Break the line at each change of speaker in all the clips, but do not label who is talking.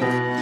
Thank you.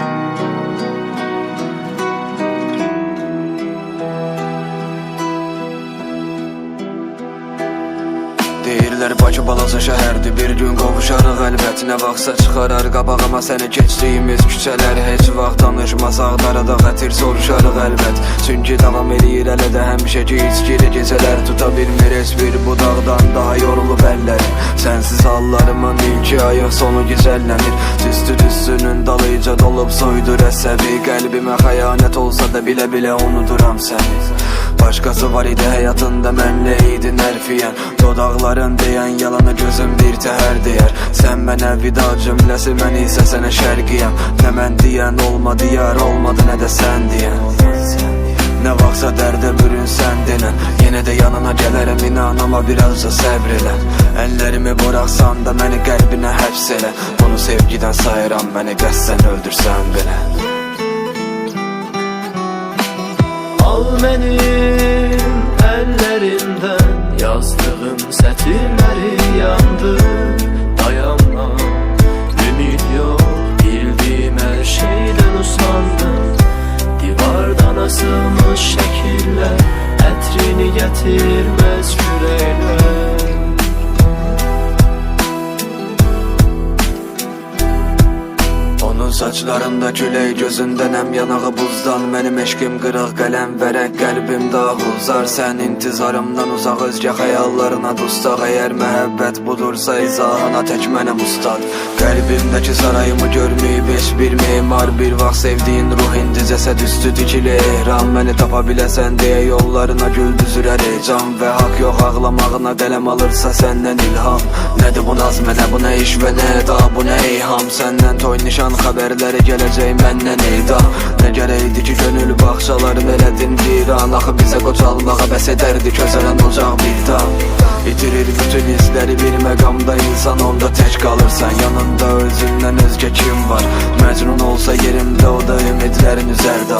Deyirlər Bakı balaca şəhərdir. Bir gün qovuşarıq əlbət Nə vaxtsa çıxarar qabağıma səni keçdiyimiz küçələr Heç vaxt danışmasaq darada xətir soruşarıq əlbət Çünki davam eləyir hələ də həmişəki içkili gecələr. Tuta bilmir heç bir budaqdan daha yorulub əllərim. Sənsiz hallarımın ilki ayıq sonu gizəllənir. Tüstü tüstünün dalıca dolub soydur əsəbi. Qəlbimə xəyanət olsa da bilə-bilə unuduram səni Başqası var idi həyatında mənlə idin ərfiyən Dodaqların deyən yalanı gözüm bir təhər deyər Sən mənə vida cümləsi mən isə sənə şərqiyəm Nə mən deyən olmadı yar olmadı nə də sən deyən Nə vaxtsa dərdə bürünsən denən Yenə də yanına gələrəm inan amma birazca səbr elə Əllərimi da məni qəlbinə həbs elə Bunu sevgidən sayıram məni qəssən öldürsən belə
Al benim ellerimden Yazdığım sətirləri yandı. Dayanma Ümid yok Bildiğim her şeyden usandım Divardan asılmış şekiller Etrini getirmez yüreğler
Onun saçlarında külək gözündə nəm yanağı buzdan. Mənim eşqim qırıq qələm vərək qəlbimdə ahuzar Sən intizarımdan uzaq özgə xəyallarına dustaq Əgər məhəbbət budursa izahına tək mənəm ustad. Qəlbimdəki sarayımı görməyib heç bir memar Bir vaxt sevdiyin ruh indi cəsəd üstü dikili ehram Məni tapa biləsən deyə yollarına gül düzürər can Və haqq yox ağlamağına qələm alırsa səndən ilham. Nədir bu naz mənə bu nə iş və nə da bu nə eyham? Səndən toy nişan xəbərləri gələcək məndən eyda Nə gərəkdi ki gönül bağçaları elədin viran Axı bizə qocalmağa bəs edərdi közələn ocaq bir dam İtirir bütün hissləri bir məqamda insan. Onda tək qalırsan Yanında özündən özgə kim var. Məcnun olsa yerimdə o da ümidlərin üzərdə